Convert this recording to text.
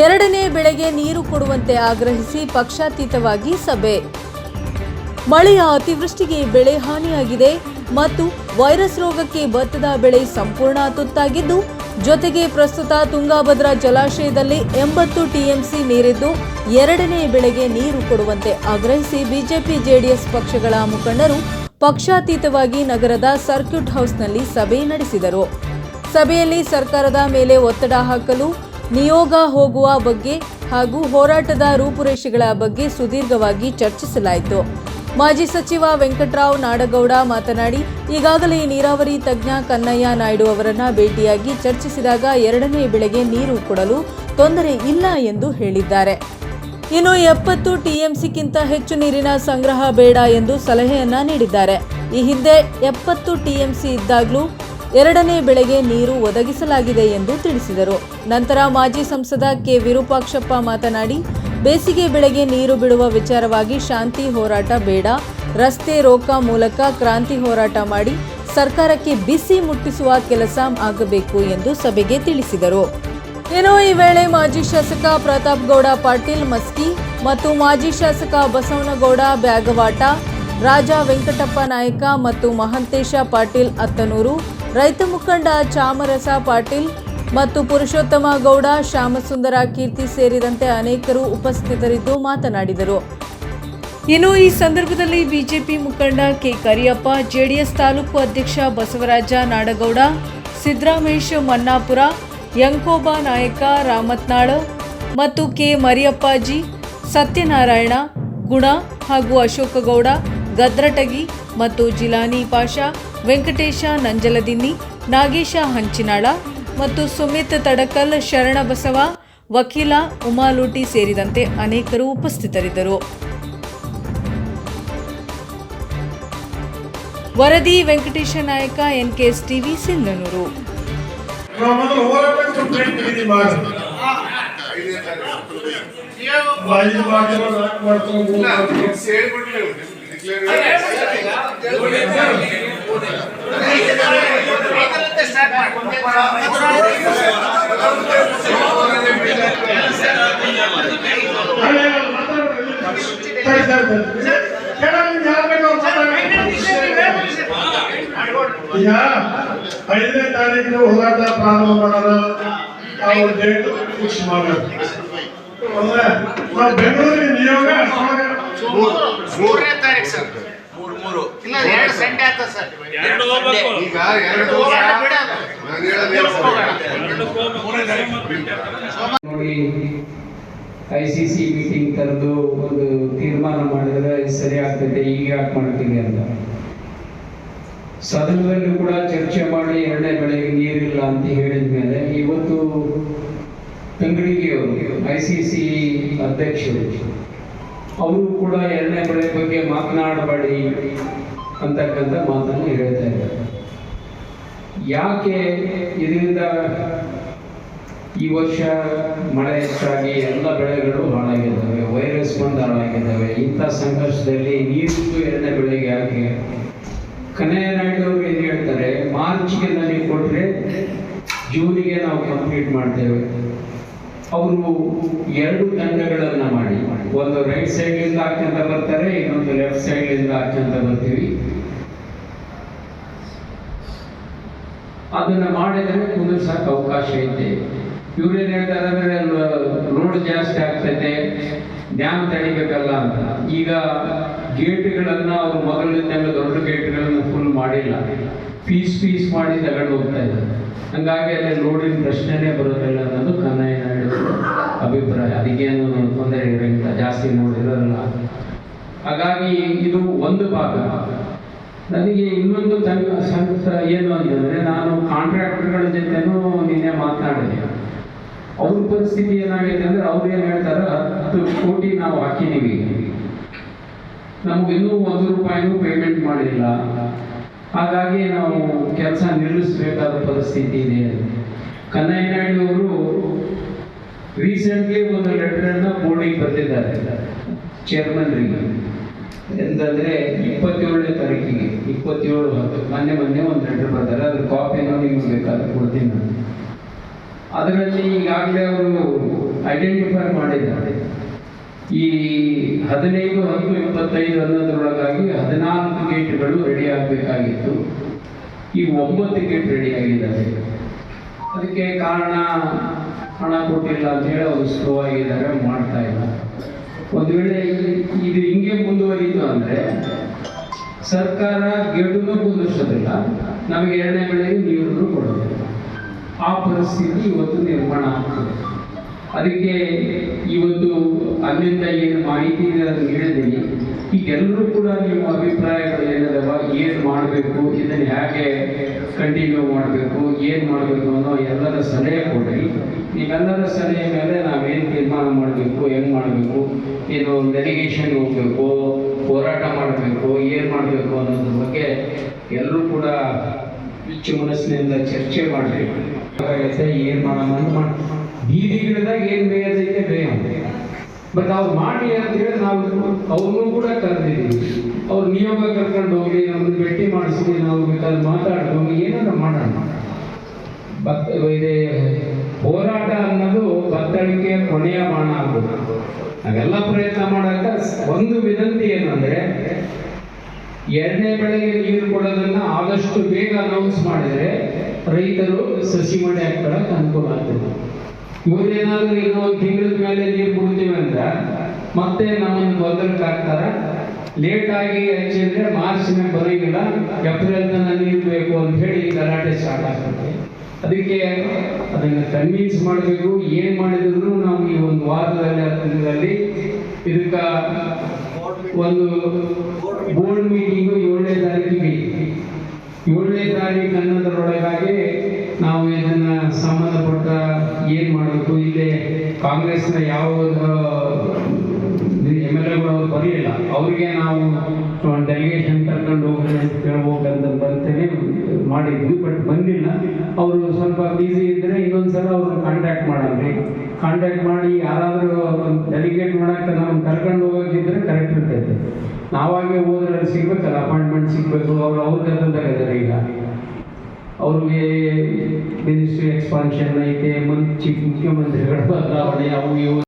ಎರಡನೇ ಬೆಳೆಗೆ ನೀರು ಕೊಡುವಂತೆ ಆಗ್ರಹಿಸಿ ಪಕ್ಷಾತೀತವಾಗಿ ಸಭೆ. ಮಳೆಯ ಅತಿವೃಷ್ಟಿಗೆ ಬೆಳೆ ಹಾನಿಯಾಗಿದೆ ಮತ್ತು ವೈರಸ್ ರೋಗಕ್ಕೆ ಭತ್ತದ ಬೆಳೆ ಸಂಪೂರ್ಣ ತುತ್ತಾಗಿದ್ದು, ಜೊತೆಗೆ ಪ್ರಸ್ತುತ ತುಂಗಾಭದ್ರಾ ಜಲಾಶಯದಲ್ಲಿ ಎಂಬತ್ತು ಟಿಎಂಸಿ ನೀರಿದ್ದು, ಎರಡನೇ ಬೆಳೆಗೆ ನೀರು ಕೊಡುವಂತೆ ಆಗ್ರಹಿಸಿ ಬಿಜೆಪಿ ಜೆಡಿಎಸ್ ಪಕ್ಷಗಳ ಮುಖಂಡರು ಪಕ್ಷಾತೀತವಾಗಿ ನಗರದ ಸರ್ಕ್ಯೂಟ್ ಹೌಸ್ನಲ್ಲಿ ಸಭೆ ನಡೆಸಿದರು. ಸಭೆಯಲ್ಲಿ ಸರ್ಕಾರದ ಮೇಲೆ ಒತ್ತಡ ಹಾಕಲು ನಿಯೋಗ ಹೋಗುವ ಬಗ್ಗೆ ಹಾಗೂ ಹೋರಾಟದ ರೂಪುರೇಷೆಗಳ ಬಗ್ಗೆ ಸುದೀರ್ಘವಾಗಿ ಚರ್ಚಿಸಲಾಯಿತು. ಮಾಜಿ ಸಚಿವ ವೆಂಕಟರಾವ್ ನಾಡಗೌಡ ಮಾತನಾಡಿ, ಈಗಾಗಲೇ ನೀರಾವರಿ ತಜ್ಞ ಕನ್ನಯ್ಯ ನಾಯ್ಡು ಅವರನ್ನ ಭೇಟಿಯಾಗಿ ಚರ್ಚಿಸಿದಾಗ ಎರಡನೇ ಬೆಳೆಗೆ ನೀರು ಕೊಡಲು ತೊಂದರೆ ಇಲ್ಲ ಎಂದು ಹೇಳಿದ್ದಾರೆ. ಇನ್ನು ಎಪ್ಪತ್ತು ಟಿಎಂಸಿಗಿಂತ ಹೆಚ್ಚು ನೀರಿನ ಸಂಗ್ರಹ ಬೇಡ ಎಂದು ಸಲಹೆಯನ್ನ ನೀಡಿದ್ದಾರೆ. ಈ ಹಿಂದೆ ಎಪ್ಪತ್ತು ಟಿಎಂಸಿ ಇದ್ದಾಗಲೂ ಎರಡನೇ ಬೆಳೆಗೆ ನೀರು ಒದಗಿಸಲಾಗಿದೆ ಎಂದು ತಿಳಿಸಿದರು. ನಂತರ ಮಾಜಿ ಸಂಸದ ಕೆ. ವಿರೂಪಾಕ್ಷಪ್ಪ ಮಾತನಾಡಿ, ಬೇಸಿಗೆ ಬೆಳೆಗೆ ನೀರು ಬಿಡುವ ವಿಚಾರವಾಗಿ ಶಾಂತಿ ಹೋರಾಟ ಬೇಡ, ರಸ್ತೆ ರೋಕ ಮೂಲಕ ಕ್ರಾಂತಿ ಹೋರಾಟ ಮಾಡಿ, ಸರ್ಕಾರಕ್ಕೆ ಬಿಸಿ ಮುಟ್ಟಿಸುವ ಕೆಲಸ ಆಗಬೇಕು ಎಂದು ಸಭೆಗೆ ತಿಳಿಸಿದರು. ಏನೋ ಈ ವೇಳೆ ಮಾಜಿ ಶಾಸಕ ಪ್ರತಾಪ್ ಗೌಡ, ಪಾಟೀಲ್ ಮಸ್ಕಿ ಮತ್ತು ಮಾಜಿ ಶಾಸಕ ಬಸವನಗೌಡ, ಬ್ಯಾಗವಾಟ, ರಾಜ ವೆಂಕಟಪ್ಪ ನಾಯಕ ಮತ್ತು ಮಹಂತೇಶ ಪಾಟೀಲ್ ಅತ್ತನೂರು ರೈತ ಮುಖಂಡ ಚಾಮರಸ ಪಾಟೀಲ್ ಮತ್ತು ಪುರುಷೋತ್ತಮ ಗೌಡ, ಶ್ಯಾಮಸುಂದರ ಕೀರ್ತಿ ಸೇರಿದಂತೆ ಅನೇಕರು ಉಪಸ್ಥಿತರಿದ್ದು ಮಾತನಾಡಿದರು. ಇನ್ನು ಈ ಸಂದರ್ಭದಲ್ಲಿ ಬಿಜೆಪಿ ಮುಖಂಡ ಕೆ ಕರಿಯಪ್ಪ, ಜೆಡಿಎಸ್ ತಾಲೂಕು ಅಧ್ಯಕ್ಷ ಬಸವರಾಜ ನಾಡಗೌಡ, ಸಿದ್ದರಾಮೇಶ್ ಮನ್ನಾಪುರ ಯಂಕೋಬಾ ನಾಯಕ ರಾಮತ್ನಾಳ ಮತ್ತು ಕೆ ಮರಿಯಪ್ಪಾಜಿ, ಸತ್ಯನಾರಾಯಣ, ಗುಣ ಹಾಗೂ ಅಶೋಕಗೌಡ, ಗದ್ರಟಗಿ ಮತ್ತು ಜಿಲಾನಿ ಪಾಷಾ ವೆಂಕಟೇಶ ನಂಜಲದಿನ್ನಿ, ನಾಗೇಶ ಹಂಚಿನಾಳ ಮತ್ತು ಸುಮಿತ್ ತಡಕಲ್ ಶರಣಬಸವ, ವಕೀಲ ಉಮಾಲೂಟಿ ಸೇರಿದಂತೆ ಅನೇಕರು ಉಪಸ್ಥಿತರಿದ್ದರು. ವರದಿ ವೆಂಕಟೇಶ ನಾಯಕ ಎನ್ ಎನ್ಕೆಎಸ್ ಟಿವಿ ಸಿಂಧನೂರು ಮೊದಲು ಹೋರಾಟಕ್ಕೆ ಸ್ವಲ್ಪ ಟೈಮ್ ತೆಗೆದಿ ಮಾಡಿ ಐದು ಮಾತಿನ ನಾಲ್ಕು ಮಾತು ಮೂರು ಮಾತು ಅಲ್ಲೇ ಮಾತಾಡ್ರಿ. ಸರಿ, ಸರಿ, ಸರಿ. ಕೆಳಗಿಂದ ಯಾರ್ ಬೇಕು ಅವ್ರು ಮಾತಾಡ್ರಿ. ಈಗ ಐದನೇ ತಾರೀಕಿನ ಹೋರಾಟ ಪ್ರಾರಂಭ ಮಾಡೋದು ಅವ್ರ ಡೇಟ್ ಫಿಕ್ಸ್ ಮಾಡೋದು ಅಂದ್ರೆ ನಾವು ಬೆಂಗಳೂರಿಗೆ ನಿಯೋಗ ಮೂರನೇ ತಾರೀಕು ಸರ್. ಇಲ್ಲ ಎರಡು ಸಂಡೆ ಆಗ್ತದೆ ಸರ್? ಈಗ ಎರಡು ಹೋಗೋಣ ಬಿಡೋದು. ನಾನು ಹೇಳೋದು ಹೋಗೋಣ. ನೋಡಿ ಐ ಸಿ ಸಿ ಮೀಟಿಂಗ್ ಕರೆದು ಒಂದು ತೀರ್ಮಾನ ಮಾಡಿದ್ರೆ ಸರಿ ಆಗ್ತದೆ ಈಗ ಯಾಕೆ ಮಾಡ್ತೀವಿ ಅಂತ. ಸದನದಲ್ಲಿ ಕೂಡ ಚರ್ಚೆ ಮಾಡಿ ಎರಡನೇ ಬೆಳೆಗೆ ನೀರಿಲ್ಲ ಅಂತ ಹೇಳಿದ ಮೇಲೆ ಇವತ್ತು ತಂಗಡಿಗೆ ಅವರು ಐ ಸಿ ಸಿ ಅಧ್ಯಕ್ಷರು. ಅವರು ಕೂಡ ಎರಡನೇ ಬೆಳೆ ಬಗ್ಗೆ ಮಾತನಾಡಬೇಡಿ ಅಂತಕ್ಕಂಥ ಮಾತನ್ನು ಹೇಳ್ತಾ ಇದ್ದಾರೆ. ಯಾಕೆ ಇದರಿಂದ ಈ ವರ್ಷ ಮಳೆ ಹೆಚ್ಚಾಗಿ ಎಲ್ಲ ಬೆಳೆಗಳು ಹಾಳಾಗಿದ್ದಾವೆ ವೈರಸ್ ಬಂದು ಹಾಳಾಗಿದ್ದಾವೆ, ಇಂಥ ಸಂಘರ್ಷದಲ್ಲಿ ನೀರಿದ್ದು ಎರಡನೇ ಬೆಳೆಗೆ ಯಾಕೆ? ಕನ್ನಯ್ಯ ನಾಯ್ಡು ಅವರು ಏನು ಹೇಳ್ತಾರೆ, ಮಾರ್ಚ್ಗೆ ನನಗೆ ಕೊಟ್ಟರೆ ಜೂನಿಗೆ ನಾವು ಕಂಪ್ಲೀಟ್ ಮಾಡ್ತೇವೆ. ಅವರು ಎರಡು ತಂಡಗಳನ್ನು ಮಾಡಿ. ಒಂದು ರೈಟ್ ಸೈಡ್ಲಿಂದ ಹಾಕ್ಯಂತ ಬರ್ತಾರೆ, ಇನ್ನೊಂದು ಲೆಫ್ಟ್ ಸೈಡ್ಲಿಂದ ಹಾಕ್ಯಂತ ಬರ್ತೀವಿ. ಅದನ್ನ ಮಾಡಿದರೆ ಕುಂದಿರ್ಸಕ್ಕೆ ಅವಕಾಶ ಐತೆ. ಇವ್ರೇನು ಹೇಳ್ತಾರೆ ಅಂದ್ರೆ ರೋಡ್ ಜಾಸ್ತಿ ಆಗ್ತೈತೆ ಡ್ಯಾಮ್ ತಡಿಬೇಕಲ್ಲ ಅಂತ. ಈಗ ಗೇಟ್ಗಳನ್ನು ಅವ್ರು ಮೊದಲಿದ್ದಂಗೆ ದೊಡ್ಡ ಗೇಟ್ಗಳನ್ನು ಫುಲ್ ಮಾಡಿಲ್ಲ. ಪೀಸ್ ಪೀಸ್ ಮಾಡಿ ತಗೊಂಡು ಹೋಗ್ತಾ ಇದ್ದಾರೆ. ಹಂಗಾಗಿ ಅಲ್ಲಿ ರೋಡಿನ ಪ್ರಶ್ನೆನೇ ಬರೋದಿಲ್ಲ ಅನ್ನೋದು ಕನ್ನಯ್ಯ ನಾಯ್ಡು ಅಭಿಪ್ರಾಯ ಅದಕ್ಕೇನು ತೊಂದರೆ ಇರೋಂಗಿಲ್ಲ ಜಾಸ್ತಿ ಲೋಡ್ ಇರೋದಿಲ್ಲ ಹಾಗಾಗಿ ಇದು ಒಂದು ಭಾಗ ನನಗೆ ಇನ್ನೊಂದು ಏನು ಅಂತಂದ್ರೆ ನಾನು ಕಾಂಟ್ರಾಕ್ಟರ್ಗಳ ಜೊತೆನೂ ನಿನ್ನೆ ಮಾತನಾಡಿದೆ ಅವ್ರ ಪರಿಸ್ಥಿತಿ ಏನಾಗಿದೆ ಅಂದ್ರೆ ಅವ್ರು ಏನು ಹೇಳ್ತಾರ, ಹತ್ತು ಕೋಟಿ ನಾವು ನಮ್ಗೆ ಇನ್ನೂ ಒಂದು ರೂಪಾಯಿನೂ ಪೇಮೆಂಟ್ ಮಾಡಿಲ್ಲ. ಹಾಗಾಗಿ ನಾವು ಕೆಲಸ ನಿಲ್ಲಿಸಬೇಕಾದ ಪರಿಸ್ಥಿತಿ ಇದೆ ಕನ್ನಯ್ಯ ನಾಯ್ಡು ಅವರು ರೀಸೆಂಟ್ಲಿ ಒಂದು ಲೆಟರನ್ನು ಬೋರ್ಡಿಗೆ ಬರೆದಿದ್ದಾರೆ. ಚೇರ್ಮನ್ರಿಗೆ ಎಂತಂದ್ರೆ ಇಪ್ಪತ್ತೇಳನೇ ತಾರೀಕಿಗೆ, ಇಪ್ಪತ್ತೇಳು ಹತ್ತು, ಮೊನ್ನೆ ಮೊನ್ನೆ ಒಂದು ಲೆಟರ್ ಬರ್ತಾರೆ, ಅದ್ರ ಕಾಪಿಯನ್ನು ನಿಮ್ಗೆ ಬೇಕಾದ್ರೆ ಕೊಡ್ತೀನಿ ಅದರಲ್ಲಿ ಈಗಾಗಲೇ ಅವರು ಐಡೆಂಟಿಫೈ ಮಾಡಿದ್ದಾರೆ. ಈ ಹದಿನೈದು ಹತ್ತು ಇಪ್ಪತ್ತೈದು ಅನ್ನೋದ್ರೊಳಗಾಗಿ ಹದಿನಾಲ್ಕು ಗೇಟ್ಗಳು ರೆಡಿ ಆಗಬೇಕಾಗಿತ್ತು. ಈ ಒಂಬತ್ತು ಗೇಟ್ ರೆಡಿ ಆಗಿದ್ದಾರೆ. ಅದಕ್ಕೆ ಕಾರಣ ಹಣ ಕೊಟ್ಟಿಲ್ಲ ಅಂತ ಹೇಳಿ ಅವರು ಸ್ಲೋ ಆಗಿದ್ದಾರೆ, ಮಾಡ್ತಾ ಇಲ್ಲ. ಒಂದು ವೇಳೆ ಇದು ಹಿಂಗೆ ಮುಂದುವರಿಯಿತು ಅಂದರೆ ಸರ್ಕಾರ ಗೆಡ್ಡನ್ನು ಕುಂದಿಸೋದಿಲ್ಲ ನಮಗೆ ಎರಡನೇ ಬೆಳೆಗೆ ನೀರನ್ನು ಕೊಡೋದಿಲ್ಲ ಆ ಪರಿಸ್ಥಿತಿ ಇವತ್ತು ನಿರ್ಮಾಣ ಆಗ್ತದೆ. ಅದಕ್ಕೆ ಇವತ್ತು ಅಲ್ಲಿಂದ ಏನು ಮಾಹಿತಿ ಇದೆ ಅದನ್ನು ಹೇಳಿದ್ದೀನಿ ಈಗ ಎಲ್ಲರೂ ಕೂಡ ನಿಮ್ಮ ಅಭಿಪ್ರಾಯಗಳು ಏನದವ ಏನು ಮಾಡಬೇಕು? ಇದನ್ನು ಹೇಗೆ ಕಂಟಿನ್ಯೂ ಮಾಡಬೇಕು? ಏನು ಮಾಡಬೇಕು ಅನ್ನೋ ಎಲ್ಲರ ಸಲಹೆ ಕೊಡಿ ನೀವೆಲ್ಲರ ಸಲಹೆ ಮೇಲೆ ನಾವೇನು ತೀರ್ಮಾನ ಮಾಡಬೇಕು? ಹೆಂಗೆ ಮಾಡಬೇಕು? ಏನು ಡೆಲಿಗೇಷನ್ ಹೋಗಬೇಕು? ಹೋರಾಟ ಮಾಡಬೇಕು? ಏನು ಮಾಡಬೇಕು ಅನ್ನೋದ್ರ ಬಗ್ಗೆ ಎಲ್ಲರೂ ಕೂಡ ಹೆಚ್ಚು ಮನಸ್ಸಿನಿಂದ ಚರ್ಚೆ ಮಾಡಬೇಕು ಏನು ಮಾಡೋಣ ಬೀದಿಗಿಡದಾಗ ಏನು ಬೇಯೋದೈತೆ? ಬೇಯ. ಬಟ್ ಅವ್ರು ಮಾಡಿ ಅಂತ ಹೇಳಿ ನಾವು ಅವ್ರನ್ನೂ ಕೂಡ ಕರೆದಿದ್ದೀವಿ. ಅವ್ರು ನಿಯೋಗ ಕರ್ಕೊಂಡು ಹೋಗಿ ನಮ್ಮನ್ನು ಭೇಟಿ ಮಾಡಿಸಿ ನಾವು ಬೇಕಾದ್ರೆ ಮಾತಾಡ್ಕೊಂಡು ಏನಾದ್ರು ಮಾಡೋಣ. ಭಕ್ತ ಇದೆ ಹೋರಾಟ ಅನ್ನೋದು ಬತ್ತಳಿಕೆ ಕೊನೆಯ ಬಾಣ ಆಗೋದು ನಾವೆಲ್ಲ ಪ್ರಯತ್ನ ಮಾಡಾಕ ಒಂದು ವಿನಂತಿ ಏನಂದ್ರೆ, ಎರಡನೇ ಬೆಳೆಗೆ ನೀರು ಕೊಡೋದನ್ನ ಆದಷ್ಟು ಬೇಗ ಅನೌನ್ಸ್ ಮಾಡಿದ್ರೆ ರೈತರು ಸಸಿ ಮಾಡಿ ಹಾಕೊಳ್ಳೋಕೆ ಅನುಕೂಲ ಆಗ್ತದೆ. ಇವ್ರೇನಾದ್ರೂ ಇನ್ನೂ ಒಂದು ತಿಂಗಳ ಮೇಲೆ ನೀರು ಬಿಡ್ತೀವಿ ಅಂದ್ರೆ ಮತ್ತೆ ನಮ್ಮನ್ನು ಗೊಂದಲಕ್ಕೆ ಹಾಕ್ತಾರ ಲೇಟ್ ಆಗಿ ಹಚ್ಚಿದ್ರೆ ಮಾರ್ಚ್ ಮೇಲೆ ಬರೋಂಗಿಲ್ಲ ಏಪ್ರಿಲ್ ತನಕ ನೀರು ಬೇಕು ಅಂತ ಹೇಳಿ ಗಲಾಟೆ ಸ್ಟಾರ್ಟ್ ಆಗ್ತದೆ ಅದಕ್ಕೆ ಅದನ್ನು ಕನ್ವಿನ್ಸ್ ಮಾಡಬೇಕು, ಏನು ಮಾಡಿದ್ರು ನಾವು ಈ ಒಂದು ವಾರದಲ್ಲಿ, ಹತ್ತು ದಿನದಲ್ಲಿ ಇದಕ್ಕ ಒಂದು ಬೋರ್ಡ್ ಮೀಟಿಂಗು ಏಳನೇ ತಾರೀಕಿಗೆ. ಏಳನೇ ತಾರೀಕು ಅನ್ನೋದರೊಳಗಾಗಿ ನಾವು ಇದನ್ನ ಸಂಬಂಧಪಟ್ಟ ಏನು ಮಾಡಬೇಕು? ಇಲ್ಲೇ ಕಾಂಗ್ರೆಸ್ನ ಯಾವ ಎಂ ಎಲ್ ಎಗಳು ಅವ್ರು ಬರಲಿಲ್ಲ. ಅವ್ರಿಗೆ ನಾವು ಡೆಲಿಗೇಷನ್ ಕರ್ಕೊಂಡು ಹೋಗ್ರಿ ಅಂತ ಬರ್ತೇನೆ ಮಾಡಿದ್ವಿ ಬಟ್ ಬಂದಿಲ್ಲ. ಅವರು ಸ್ವಲ್ಪ ಬ್ಯುಸಿ ಇದ್ದರೆ ಇನ್ನೊಂದ್ಸಲ ಅವ್ರನ್ನ ಕಾಂಟ್ಯಾಕ್ಟ್ ಮಾಡಲ್ರಿ ಕಾಂಟ್ಯಾಕ್ಟ್ ಮಾಡಿ ಯಾರಾದರೂ ಡೆಲಿಗೇಟ್ ಮಾಡೋಕೆ ನಾವು ಕರ್ಕೊಂಡು ಹೋಗೋಕ್ಕಿದ್ರೆ ಕರೆಕ್ಟ್ ಇರ್ತೈತೆ. ನಾವಾಗೆ ಹೋದ್ರೆ ಸಿಗ್ಬೇಕಲ್ಲ ಅಪಾಯಿಂಟ್ಮೆಂಟ್ ಸಿಗಬೇಕು. ಅವ್ರು ಅವ್ರ ಕರ್ತಂದಾಗಿದ್ದಾರೆ ಈಗ. ಅವ್ರಿಗೆ ಮಿನಿಸ್ಟ್ರಿ ಎಕ್ಸ್ಪಾನ್ಷನ್ ಐತೆ ಮುನ್ ಚೀಫ್ ಮುಖ್ಯಮಂತ್ರಿಗಳ ಬದಲಾವಣೆ ಅವು ಇವು